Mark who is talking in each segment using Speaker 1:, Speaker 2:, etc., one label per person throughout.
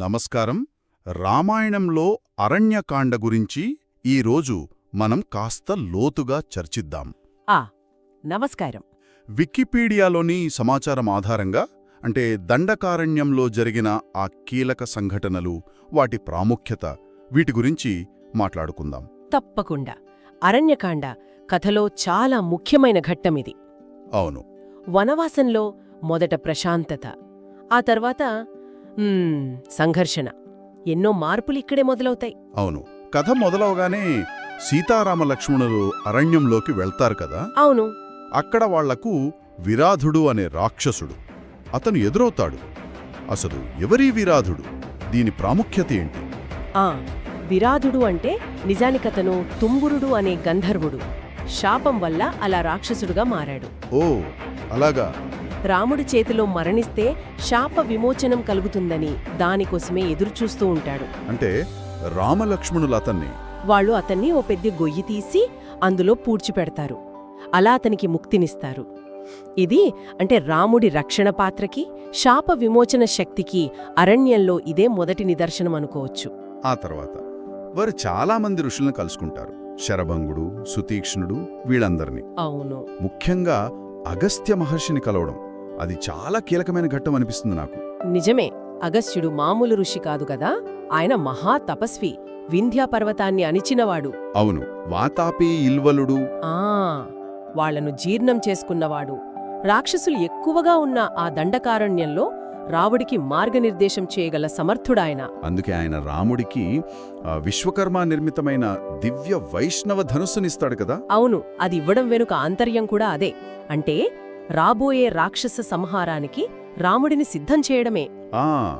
Speaker 1: నమస్కారం. రామాయణంలో అరణ్యకాండ గురించి ఈరోజు మనం కాస్త లోతుగా చర్చిద్దాం.
Speaker 2: ఆ నమస్కారం.
Speaker 1: వికీపీడియాలోని సమాచారం ఆధారంగా అంటే దండకారణ్యంలో జరిగిన ఆ కీలక సంఘటనలు వాటి ప్రాముఖ్యత వీటి గురించి మాట్లాడుకుందాం.
Speaker 2: తప్పకుండా. అరణ్యకాండ కథలో చాలా ముఖ్యమైన ఘట్టమిది
Speaker 1: అవును.
Speaker 2: వనవాసంలో మొదట ప్రశాంతత ఆ తర్వాత సంఘర్షణ. ఎన్నో మార్పులు ఇక్కడే మొదలవుతాయి.
Speaker 1: అవును. కథ మొదలవగానే సీతారామ లక్ష్మణులు అరణ్యంలోకి వెళ్తారు కదా?
Speaker 2: అవును.
Speaker 1: అక్కడ వాళ్ళకు విరాధుడు అనే రాక్షసుడు అతను ఎదురవుతాడు. అసలు ఎవరీ విరాధుడు? దీని ప్రాముఖ్యత ఏంటి?
Speaker 2: ఆ విరాధుడు అంటే నిజానికతను తుంబురుడు అనే గంధర్వుడు. శాపం వల్ల అలా రాక్షసుడుగా మారాడు.
Speaker 1: ఓ అలాగా.
Speaker 2: రాముడి చేతిలో మరణిస్తే శాప విమోచనం కలుగుతుందని దానికోసమే ఎదురుచూస్తూ ఉంటాడు.
Speaker 1: అంటే రామలక్ష్మణులు అతన్ని
Speaker 2: వాళ్ళు అతన్ని ఓ పెద్ద గొయ్యి తీసి అందులో పూడ్చిపెడతారు అలా అతనికి ముక్తినిస్తారు. ఇది అంటే రాముడి రక్షణ పాత్రకి శాప విమోచన శక్తికి అరణ్యంలో ఇదే మొదటి నిదర్శనం అనుకోవచ్చు.
Speaker 1: ఆ తర్వాత వారు చాలామంది ఋషులను కలుసుకుంటారు. శరభంగుడు సుతీక్ష్ణుడు వీళ్ళందరినీ.
Speaker 2: అవును.
Speaker 1: ముఖ్యంగా అగస్త్య మహర్షిని కలవడం. అది చాలా కీలకమైన ఘట్టం అనిపిస్తుంది నాకు.
Speaker 2: నిజమే. అగస్త్యుడు మామూలు ఋషి కాదు కదా? ఆయన మహా తపస్వి. వింధ్యా పర్వతాన్ని అణిచినవాడు.
Speaker 1: అవును. వాతాపి ఇల్వలుడు.
Speaker 2: ఆ వాళ్ళను జీర్ణం చేసుకున్నవాడు. రాక్షసులు ఎక్కువగా ఉన్న ఆ దండకారణ్యంలో రావుడికి మార్గనిర్దేశం చేయగల సమర్థుడాయన.
Speaker 1: అందుకే ఆయన రాముడికి విశ్వకర్మ నిర్మితమైన దివ్య వైష్ణవ ధనుస్సునిస్తాడు కదా?
Speaker 2: అవును. అది ఇవ్వడం వెనుక ఆంతర్యం కూడా అదే. అంటే రాబోయే రాక్షస సంహారానికి రాముడిని సిద్ధం చేయడమే.
Speaker 1: ఆ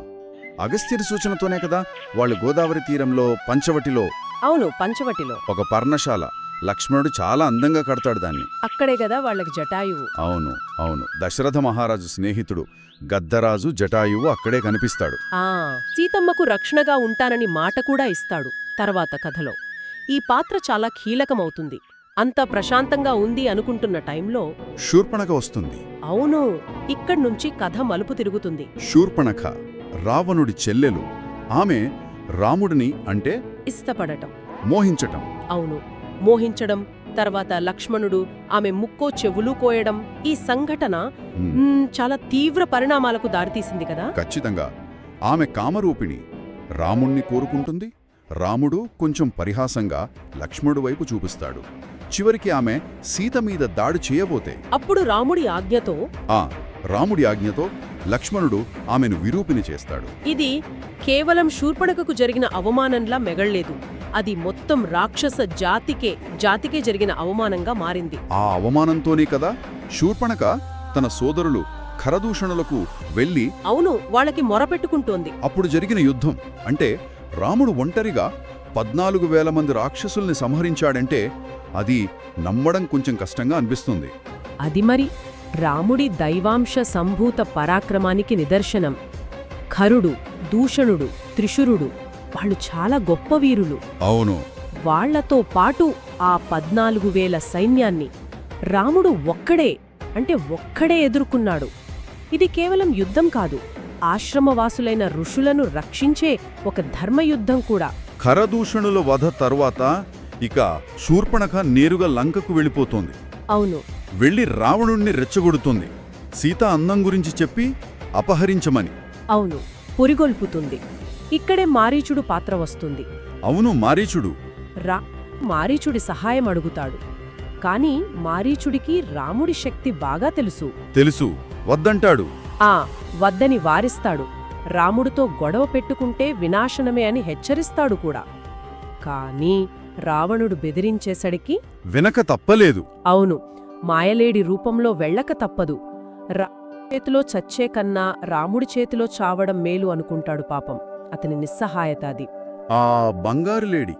Speaker 1: అగస్త్యుడి సూచనతోనే కదా వాళ్ళు గోదావరి తీరంలో పంచవటిలో.
Speaker 2: అవును పంచవటిలో.
Speaker 1: ఒక పర్ణశాల. లక్ష్మణుడు చాలా అందంగా కడతాడు దాన్ని.
Speaker 2: అక్కడే కదా వాళ్ళకి జటాయువు.
Speaker 1: అవును అవును. దశరథ మహారాజు స్నేహితుడు గద్దరాజు జటాయువు అక్కడే కనిపిస్తాడు.
Speaker 2: ఆ సీతమ్మకు రక్షణగా ఉంటానని మాట కూడా ఇస్తాడు తర్వాత కథలో. ఈ పాత్ర చాలా కీలకమవుతుంది. అంత ప్రశాంతంగా ఉంది అనుకుంటున్న టైంలో
Speaker 1: శూర్పణఖ వస్తుంది.
Speaker 2: అవును ఇక్కడ్నుంచి కథ మలుపు తిరుగుతుంది.
Speaker 1: శూర్పణఖ రావణుడి చెల్లెలు ఆమె రాముడిని అంటే
Speaker 2: ఇష్టపడటం.
Speaker 1: మోహించటం.
Speaker 2: అవును మోహించడం తర్వాత లక్ష్మణుడు ఆమె ముక్కో చెవులు కోయడం ఈ సంఘటన చాలా తీవ్ర పరిణామాలకు దారితీసింది కదా?
Speaker 1: ఖచ్చితంగా. ఆమె కామరూపిణి రాముణ్ణి కోరుకుంటుంది. రాముడు కొంచెం పరిహాసంగా లక్ష్మణుడు వైపు చూపిస్తాడు. చివరికి ఆమె సీత మీద దాడి చేయబోతే.
Speaker 2: అప్పుడు రాముడి ఆజ్ఞతో
Speaker 1: ఆ రాముడి ఆజ్ఞతో లక్ష్మణుడు ఆమెను విరూపిని చేస్తాడు.
Speaker 2: ఇది కేవలం శూర్పణకకు జరిగిన అవమానంలా మెగళ్ళేదు. అది మొత్తం రాక్షస జాతికే జాతికే జరిగిన అవమానంగా మారింది.
Speaker 1: ఆ అవమానంతోనే కదా శూర్పణక తన సోదరులు ఖరదూషణులకు వెళ్ళి
Speaker 2: అవును వాళ్ళకి మొరపెట్టుకుంటోంది.
Speaker 1: అప్పుడు జరిగిన యుద్ధం. అంటే రాముడు ఒంటరిగా పద్నాలుగు వేల మంది రాక్షసుల్ని సంహరించాడంటే అది నమ్మడం కొంచెం కష్టంగా అనిపిస్తుంది.
Speaker 2: అది మరి రాముడి దైవాంశ సంభూత పరాక్రమానికి నిదర్శనం. ఖరుడు దూషణుడు త్రిశురుడు వాళ్ళు చాలా గొప్ప వీరులు.
Speaker 1: అవును.
Speaker 2: వాళ్ళతో పాటు ఆ పద్నాలుగు వేల సైన్యాన్ని రాముడు ఒక్కడే అంటే ఒక్కడే ఎదుర్కొన్నాడు. ఇది కేవలం యుద్ధం కాదు ఆశ్రమవాసులైన ఋషులను రక్షించే ఒక ధర్మయుద్ధం కూడా.
Speaker 1: ఖరదూషణుల వధ తరువాత ఇక శూర్పణఖ నేరుగా లంకకు వెళ్ళిపోతోంది.
Speaker 2: అవును.
Speaker 1: వెళ్ళి రావణుణ్ణి రెచ్చగొడుతుంది. సీత అందం గురించి చెప్పి అపహరించమని.
Speaker 2: అవును పురిగొల్పుతుంది. ఇక్కడే మారీచుడు పాత్ర వస్తుంది.
Speaker 1: అవును మారీచుడు.
Speaker 2: రా మారీచుడి సహాయం అడుగుతాడు. కాని మారీచుడికి రాముడి శక్తి బాగా తెలుసు.
Speaker 1: తెలుసు. వద్దంటాడు.
Speaker 2: ఆ వద్దని వారిస్తాడు. రాముడితో గొడవ పెట్టుకుంటే వినాశనమే అని హెచ్చరిస్తాడు కూడా. కాని రావణుడు బెదిరించేసడికి
Speaker 1: వెనక తప్పలేదు.
Speaker 2: అవును మాయలేడి రూపంలో వెళ్ళక తప్పదు. రా చేతిలో చచ్చే కన్నా రాముడి చేతిలో చావడం మేలు అనుకుంటాడు పాపం. అతని నిస్సహాయత అది.
Speaker 1: ఆ బంగారు లేడి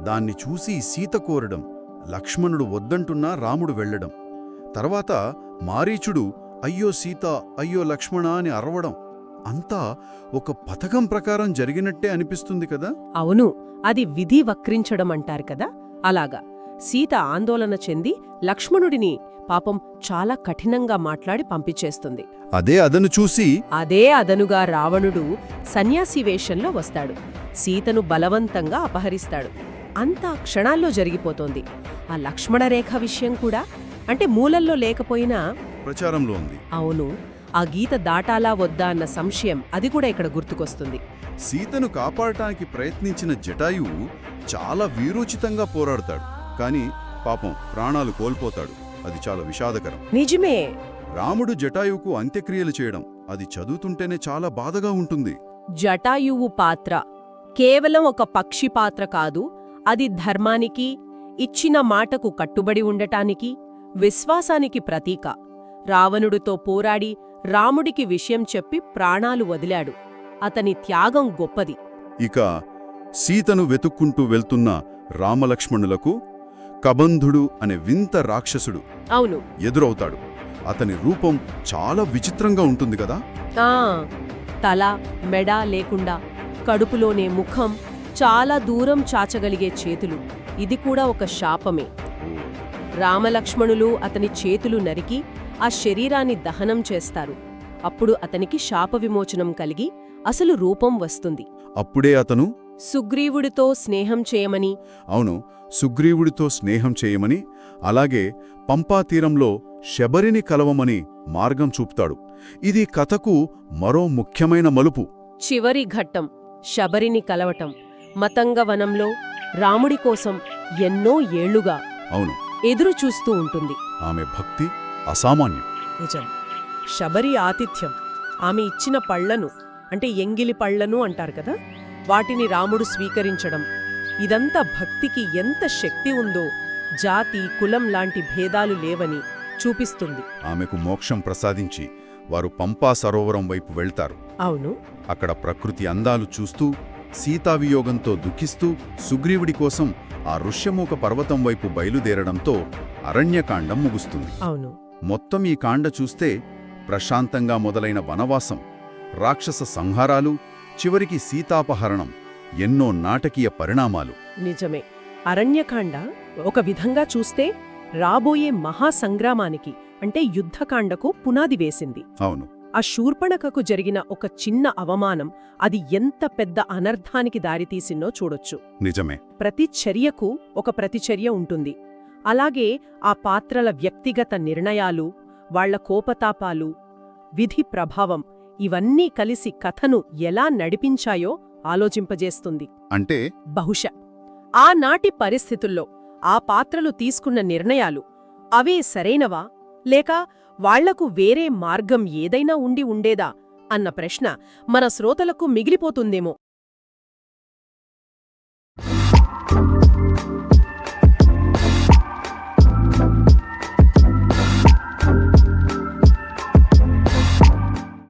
Speaker 1: దాన్ని చూసి సీత కోరడం లక్ష్మణుడు వద్దంటున్నా రాముడు వెళ్ళడం తర్వాత మారీచుడు అయ్యో సీత అయ్యో లక్ష్మణ అని అరవడం అంతా ఒక పథకం ప్రకారం జరిగినట్టే అనిపిస్తుంది కదా?
Speaker 2: అవును. అది విధి వక్రించడం అంటారు కదా? అలాగా. సీత ఆందోళన చెంది లక్ష్మణుడిని పాపం చాలా కఠినంగా మాట్లాడి పంపించేస్తుంది.
Speaker 1: అదే అదను చూసి
Speaker 2: అదే అదనుగా రావణుడు సన్యాసి వేషంలో వస్తాడు. సీతను బలవంతంగా అపహరిస్తాడు. అంతా క్షణాల్లో జరిగిపోతోంది. ఆ లక్ష్మణరేఖ విషయం కూడా అంటే మూలల్లో లేకపోయినా
Speaker 1: ప్రచారంలో ఉంది.
Speaker 2: అవును. ఆ గీత దాటాలా వద్దా అన్న సంశయం అది కూడా ఇక్కడ గుర్తుకొస్తుంది.
Speaker 1: సీతను కాపాడటానికి ప్రయత్నించిన జటాయువు చాలా వీరోచితంగా పోరాడతాడు. కాని పాపం ప్రాణాలు కోల్పోతాడు. అది చాలా విషాదకరం.
Speaker 2: నిజమే.
Speaker 1: రాముడు జటాయువుకు అంత్యక్రియలు చేయడం అది చదువుతుంటేనే చాలా బాధగా ఉంటుంది.
Speaker 2: జటాయువు పాత్ర కేవలం ఒక పక్షి పాత్ర కాదు అది ధర్మానికి ఇచ్చిన మాటకు కట్టుబడి ఉండటానికి విశ్వాసానికి ప్రతీక. రావణుడితో పోరాడి రాముడికి విషయం చెప్పి ప్రాణాలు వదిలాడు. అతని త్యాగం గొప్పది.
Speaker 1: ఇక సీతను వెతుక్కుంటూ వెళ్తున్న రామలక్ష్మణులకు కబంధుడు అనే వింత రాక్షసుడు
Speaker 2: అవును.
Speaker 1: ఎదురవుతాడు. అతని రూపం చాలా విచిత్రంగా ఉంటుంది కదా?
Speaker 2: తల మెడ లేకుండా కడుపులోనే ముఖం చాలా దూరం చాచగలిగే చేతులు. ఇది కూడా ఒక శాపమే. రామలక్ష్మణులు అతని చేతులు నరికి ఆ శరీరాన్ని దహనం చేస్తారు. అప్పుడు అతనికి శాప విమోచనం కలిగి అసలు రూపం వస్తుంది.
Speaker 1: అప్పుడే అతను
Speaker 2: సుగ్రీవుడితో స్నేహం చేయమని
Speaker 1: అవును సుగ్రీవుడితో స్నేహం చేయమని అలాగే పంపాతీరంలో శబరిని కలవమని మార్గం చూపుతాడు. ఇది కథకు మరో ముఖ్యమైన మలుపు.
Speaker 2: చివరి ఘట్టం శబరిని కలవటం. మతంగవనంలో రాముడి కోసం ఎన్నో ఏళ్ళుగా
Speaker 1: అవును.
Speaker 2: ఎదురు చూస్తూ ఉంటుంది.
Speaker 1: ఆమె భక్తి అసామాన్యం.
Speaker 2: నిజం. శబరి ఆతిథ్యం. ఆమె ఇచ్చిన పళ్ళను అంటే ఎంగిలి పళ్ళను అంటారు కదా వాటిని రాముడు స్వీకరించడం. ఇదంతా భక్తికి ఎంత శక్తి ఉందో జాతి కులం లాంటి భేదాలు లేవని చూపిస్తుంది.
Speaker 1: ఆమెకు మోక్షం ప్రసాదించి వారు పంపా సరోవరం వైపు వెళ్తారు.
Speaker 2: అవును.
Speaker 1: అక్కడ ప్రకృతి అందాలు చూస్తూ సీతావియోగంతో దుఃఖిస్తూ సుగ్రీవుడి కోసం ఆ ఋష్యమూక పర్వతం వైపు బయలుదేరడంతో అరణ్యకాండం ముగుస్తుంది.
Speaker 2: అవును.
Speaker 1: మొత్తం ఈ కాండ చూస్తే ప్రశాంతంగా మొదలైన వనవాసం రాక్షస సంహారాలు చివరికి సీతాపహరణం ఎన్నో నాటకీయ పరిణామాలు.
Speaker 2: నిజమే. అరణ్యకాండ ఒక విధంగా చూస్తే రాబోయే మహాసంగ్రామానికి అంటే యుద్ధకాండకు పునాది వేసింది.
Speaker 1: అవును.
Speaker 2: ఆ శూర్పణకకు జరిగిన ఒక చిన్న అవమానం అది ఎంత పెద్ద అనర్థానికి దారితీసిందో చూడొచ్చు.
Speaker 1: నిజమే.
Speaker 2: ప్రతి చర్యకు ఒక ప్రతిచర్య ఉంటుంది. అలాగే ఆ పాత్రల వ్యక్తిగత నిర్ణయాలు వాళ్ళ కోపతాపాలు విధి ప్రభావం ఇవన్నీ కలిసి కథను ఎలా నడిపించాయో ఆలోచింపజేస్తుంది.
Speaker 1: అంటే?
Speaker 2: బహుశా ఆనాటి పరిస్థితుల్లో ఆ పాత్రలు తీసుకున్న నిర్ణయాలు అవే సరైనవా? లేక వాళ్ళకు వేరే మార్గం ఏదైనా ఉండి ఉండేదా? అన్న ప్రశ్న మన శ్రోతలకు మిగిలిపోతుందేమో.